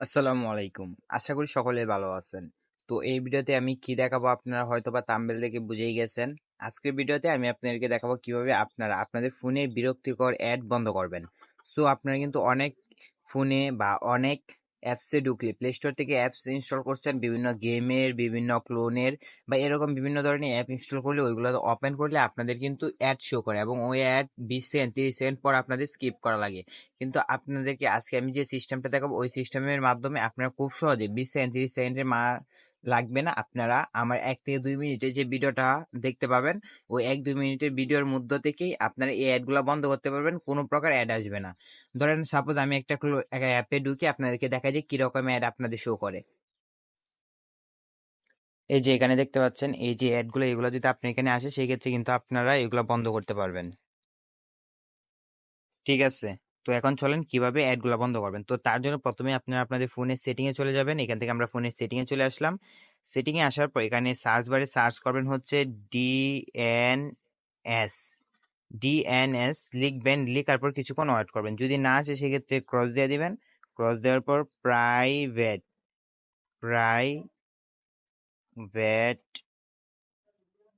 আসসালামু আলাইকুম। আশা করি সকলে ভালো আছেন। তো এই ভিডিওতে আমি কি দেখাবো আপনারা হয়তো বা তাম্বেল দেখে বুঝেই গেছেন। আজকের ভিডিওতে আমি আপনাদেরকে দেখাবো কীভাবে আপনারা আপনাদের ফোনে বিরক্তিকর অ্যাড বন্ধ করবেন। সো আপনারা কিন্তু অনেক ফোনে বা অনেক অ্যাপসে ঢুকলে প্লে স্টোর থেকে অ্যাপস ইনস্টল করছেন বিভিন্ন গেমের বিভিন্ন ক্লোনের বা এরকম বিভিন্ন ধরনের অ্যাপ ইনস্টল করলে ওইগুলো ওপেন করলে আপনাদের কিন্তু অ্যাড শো করে এবং ওই অ্যাড বিশ সেন্ট তিরিশ সেন্ট পর আপনাদের স্কিপ করা লাগে। কিন্তু আপনাদেরকে আজকে আমি যে সিস্টেমটা দেখাবো, ওই সিস্টেমের মাধ্যমে আপনারা খুব সহজে বিশ সেন্ট তিরিশ সেকেন্ডের মা লাগবে না। আপনারা আমার এক থেকে দুই মিনিটে যে ভিডিওটা দেখতে পাবেন, ওই এক দুই মিনিটের ভিডিওর মধ্য থেকেই আপনারা এই অ্যাডগুলো বন্ধ করতে পারবেন, কোনো প্রকার অ্যাড আসবে না। ধরেন সাপোজ আমি একটা অ্যাপে ঢুকে, আপনাদেরকে দেখা যায় কীরকম অ্যাড আপনাদের শো করে। এই যে এখানে দেখতে পাচ্ছেন, এই যে অ্যাডগুলো, এগুলো যদি আপনি এখানে আসে, সেক্ষেত্রে কিন্তু আপনারা এগুলো বন্ধ করতে পারবেন। ঠিক আছে? তো এখন চলেন কীভাবে অ্যাডগুলো বন্ধ করবেন। তো তার জন্য প্রথমে আপনারা আপনাদের ফোনের সেটিংয়ে চলে যাবেন। এখান থেকে আমরা ফোনের সেটিংয়ে চলে আসলাম। সেটিংয়ে আসার পর এখানে সার্চ বারে সার্চ করবেন হচ্ছে ডি এন এস ডিএনএস লিখবেন, লিখার পর কিছুক্ষণ ওয়েট করবেন। যদি না আসে সেক্ষেত্রে ক্রস দিয়ে দিবেন। ক্রস দেওয়ার পর প্রাইভেট প্রাইভেট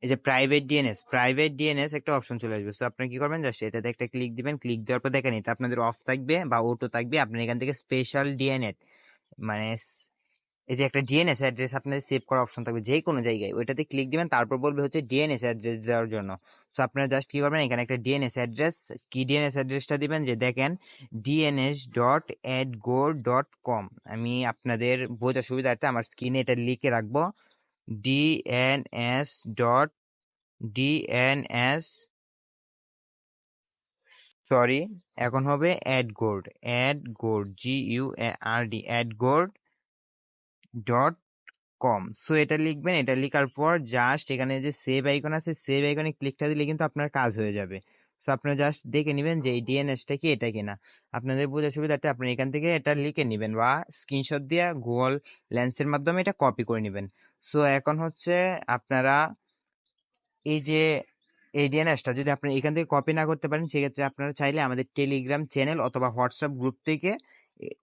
এই যে প্রাইভেট ডিএনএস প্রাইভেট ডিএনএস একটা অপশন চলে আসবে। সো আপনি কি করবেন? জাস্ট এটাতে একটা ক্লিক দিবেন। ক্লিক দেওয়ার পর দেখেন এটা আপনাদের অফ থাকবে বা অটো থাকবে। আপনি এখান থেকে স্পেশাল ডিএনএ মানে এই যে একটা ডিএনএস অ্যাড্রেস আপনাদের সেভ করার অপশন থাকবে যে কোনো জায়গায়। ওইটাতে ক্লিক দিবেন, তারপর বলবে হচ্ছে ডিএনএস অ্যাড্রেস দেওয়ার জন্য। সো আপনারা জাস্ট কি করবেন? এখানে একটা ডিএনএস অ্যাড্রেস কি ডিএনএস অ্যাড্রেসটা দিবেন? যে দেখেন DNS dot ad go dot com আমি আপনাদের বোঝা সুবিধার্থে আমার স্ক্রিনে এটা লিখে রাখব। ডিএনএস ডট ডিএনএস সরি এখন হবে ad gold ad gold G U R D ad gold dot com so এটা লিখবেন, এটা লেখার পর জাস্ট এখানে যে সেভ আইকন আছে সেভ আইকনে ক্লিকটা দিলে কিন্তু আপনার কাজ হয়ে যাবে। সো আপনারা জাস্ট দেখে নেবেন যে এই ডিএনএসটা কি, এটা কিনা। আপনাদের বোঝার সুবিধাতে আপনি এখান থেকে এটা লিখে নেবেন বা স্ক্রিনশট দিয়ে গুগল লেন্সের মাধ্যমে এটা কপি করে নেবেন। সো এখন হচ্ছে আপনারা এই যে এই ডিএনএসটা যদি আপনি এখান থেকে কপি না করতে পারেন, সেক্ষেত্রে আপনারা চাইলে আমাদের টেলিগ্রাম চ্যানেল অথবা হোয়াটসঅ্যাপ গ্রুপ থেকে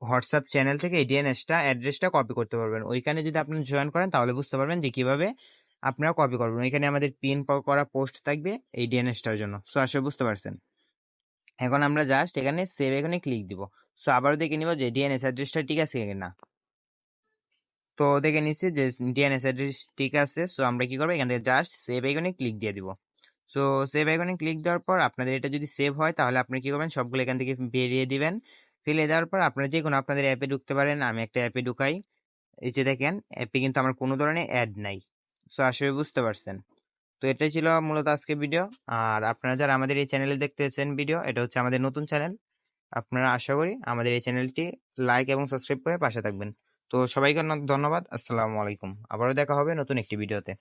হোয়াটসঅ্যাপ চ্যানেল থেকে এই ডিএনএসটা অ্যাড্রেসটা কপি করতে পারবেন। ওইখানে যদি আপনি জয়েন করেন, তাহলে বুঝতে পারবেন যে কীভাবে আপনারা কপি করবেন। এখানে আমাদের পিন করা পোস্ট থাকবে এই ডিএনএসটার জন্য। সো আসলে বুঝতে পারছেন? এখন আমরা জাস্ট এখানে সেভ এখানে ক্লিক দিব। সো আবারও দেখে নিব যে ডিএনএস অ্যাড্রেসটা ঠিক আছে কিনা তো দেখে নিচ্ছি যে ডিএনএস অ্যাড্রেস ঠিক আছে। সো আমরা কি করব? এখান থেকে জাস্ট সেভ আইকনে ক্লিক দিয়ে দিব। সো সেভ আইকনে ক্লিক দেওয়ার পর আপনাদের এটা যদি সেভ হয়, তাহলে আপনি কি করবেন? সবগুলো এখান থেকে বেরিয়ে দিবেন। ফেলে দেওয়ার পর আপনারা যে কোনো আপনাদের অ্যাপে ঢুকতে পারেন। আমি একটা অ্যাপে ঢুকাই। এই যে দেখেন অ্যাপে কিন্তু আমার কোনো ধরনের অ্যাড নাই। সো আসলে বুঝতে পারছেন। তো এটাই ছিল মূলত আজকে ভিডিও আর আপনারা যারা আমাদের এই চ্যানেলে দেখতেছেন ভিডিও এটা হচ্ছে আমাদের নতুন চ্যানেল আপনারা আশা করি আমাদের এই চ্যানেলটি লাইক এবং সাবস্ক্রাইব করে পাশে থাকবেন। তো সবাইকে ধন্যবাদ। আসসালামু আলাইকুম। আবারও দেখা হবে নতুন একটি ভিডিওতে